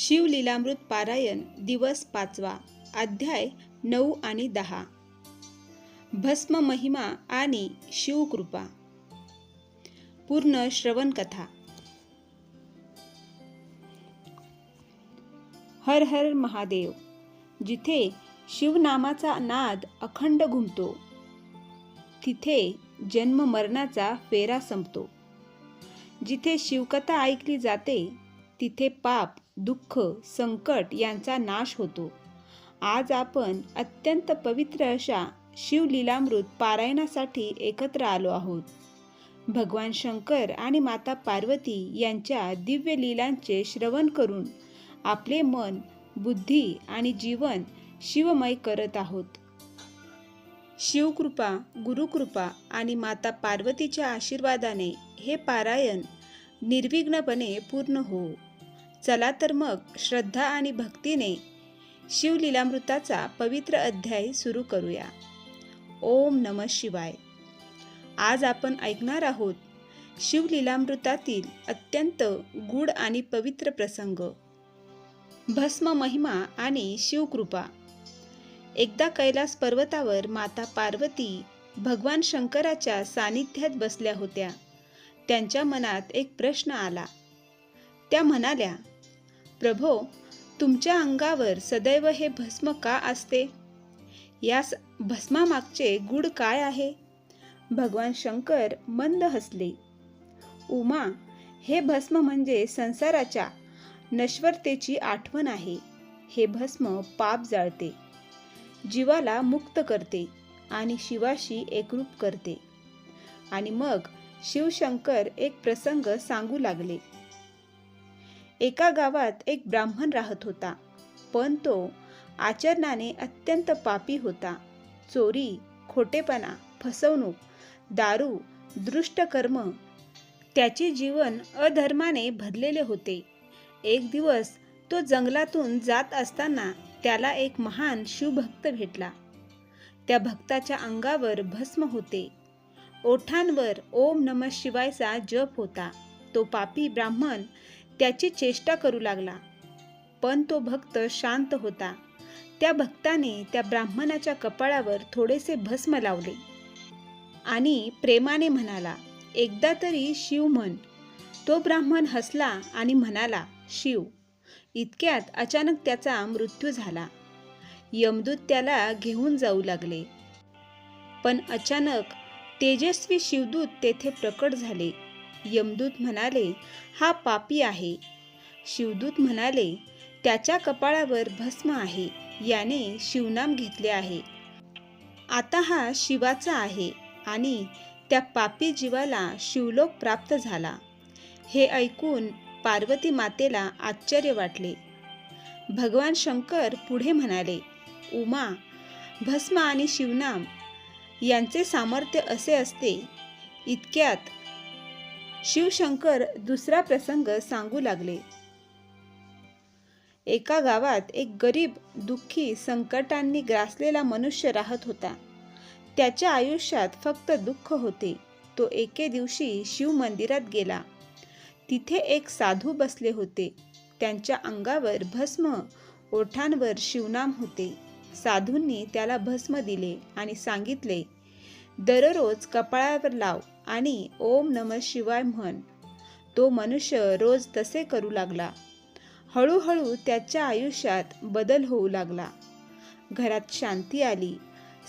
शिवलीलामृत पारायण दिवस पाचवा अध्याय नऊ आणि दहा. भस्म महिमा आणि शिवकृपा. पूर्ण श्रवण कथा हर हर महादेव जिथे शिवनामाचा नाद अखंड घुमतो तिथे जन्म मरणाचा फेरा संपतो. जिथे शिवकथा ऐकली जाते तिथे पाप दुःख संकट यांचा नाश होतो. आज आपण अत्यंत पवित्र अशा शिवलीलामृत पारायणासाठी एकत्र आलो आहोत. भगवान शंकर आणि माता पार्वती यांच्या दिव्य लीलांचे श्रवण करून आपले मन बुद्धी आणि जीवन शिवमय करत आहोत. शिवकृपा गुरुकृपा आणि माता पार्वतीच्या आशीर्वादाने हे पारायण निर्विघ्नपणे पूर्ण हो. चला तर मग श्रद्धा आणि भक्तीने शिवलीलामृताचा पवित्र अध्याय सुरू करूया. ओम नम शिवाय. आज आपण ऐकणार आहोत शिवलीलामृतातील अत्यंत गूढ आणि पवित्र प्रसंग. भस्म महिमा आणि शिवकृपा. एकदा कैलास पर्वतावर माता पार्वती भगवान शंकराच्या सानिध्यात बसल्या होत्या. त्यांच्या मनात एक प्रश्न आला. त्या म्हणाल्या प्रभो तुमच्या अंगावर सदैव हे भस्म का असते? या भस्मामागचे गुढ काय आहे? भगवान शंकर मंद हसले. उमा हे भस्म म्हणजे संसाराच्या नश्वरतेची आठवण आहे. हे भस्म पाप जाळते. जीवाला मुक्त करते आणि शिवाशी एकरूप करते. आणि मग शिवशंकर एक प्रसंग सांगू लागले. एका गावात एक ब्राह्मण राहत होता. पण तो आचरणाने अत्यंत पापी होता. चोरी खोटेपणा फसवणूक दारू दृष्ट कर्म त्याचे जीवन अधर्माने भरलेले होते. एक दिवस तो जंगलातून जात असताना त्याला एक महान शिवभक्त भेटला. त्या भक्ताच्या अंगावर भस्म होते. ओठांवर ओम नम शिवायचा जप होता. तो पापी ब्राह्मण त्याची चेष्टा करू लागला. पण तो भक्त शांत होता. त्या भक्ताने त्या ब्राह्मणाच्या कपाळावर थोडेसे भस्म लावले. आणि प्रेमाने म्हणाला एकदा तरी शिव म्हण. तो ब्राह्मण हसला आणि म्हणाला शिव. इतक्यात अचानक त्याचा मृत्यू झाला. यमदूत त्याला घेऊन जाऊ लागले. पण अचानक तेजस्वी शिवदूत तेथे प्रकट झाले. यमदूत म्हणाले हा पापी आहे. शिवदूत म्हणाले त्याच्या कपाळावर भस्म आहे याने शिवनाम घेतले आहे. आता हा शिवाचा आहे आणि त्या पापी जीवाला शिवलोक प्राप्त झाला. हे ऐकून पार्वती मातेला आश्चर्य वाटले. भगवान शंकर पुढे म्हणाले उमा भस्म आणि शिवनाम यांचे सामर्थ्य असे असते इतक्यात शिवशंकर दुसरा प्रसंग सांगू लागले. एका गावात एक गरीब दुःखी संकटांनी ग्रासलेला मनुष्य राहत होता. त्याच्या आयुष्यात फक्त दुःख होते. तो एके दिवशी शिव मंदिरात गेला. तिथे एक साधू बसले होते. त्यांच्या अंगावर भस्म ओठांवर शिवनाम होते. साधूंनी त्याला भस्म दिले आणि सांगितले दररोज कपाळावर लाव. आणि ओम नम शिवाय म्हण. तो मनुष्य रोज तसे करू लागला. हळूहळू त्याच्या आयुष्यात बदल होऊ लागला. घरात शांती आली.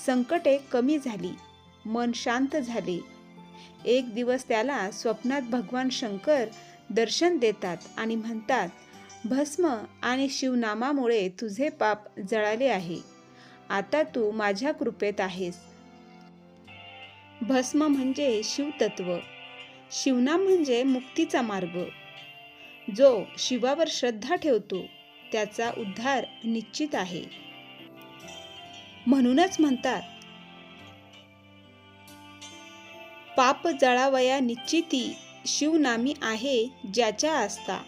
संकटे कमी झाली. मन शांत झाले. एक दिवस त्याला स्वप्नात भगवान शंकर दर्शन देतात आणि म्हणतात भस्म आणि शिवनामामुळे तुझे पाप जळाले आहे. आता तू माझ्या कृपेत आहेस. भस्म म्हणजे शिवतत्व. शिवनाम म्हणजे मुक्तीचा मार्ग. जो शिवावर श्रद्धा ठेवतो त्याचा उद्धार निश्चित आहे. म्हणूनच म्हणतात पाप जळावया निश्चिती शिवनामी आहे ज्याच्या आस्था.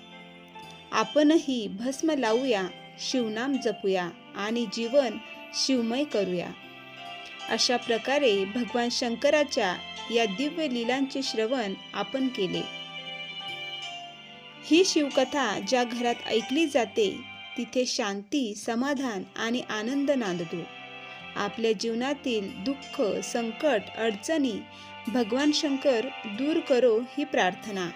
आपणही भस्म लावूया शिवनाम जपूया आणि जीवन शिवमय करूया. अशा प्रकारे भगवान शंकराच्या या दिव्य लीलांचे श्रवण आपण केले. ही शिवकथा ज्या घरात ऐकली जाते तिथे शांती समाधान आणि आनंद नांदतो. आपल्या जीवनातील दुःख संकट अडचणी भगवान शंकर दूर करो ही प्रार्थना.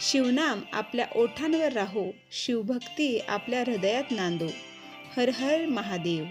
शिवनाम आपल्या ओठांवर राहो शिवभक्ती आपल्या हृदयात नांदो. हर हर महादेव.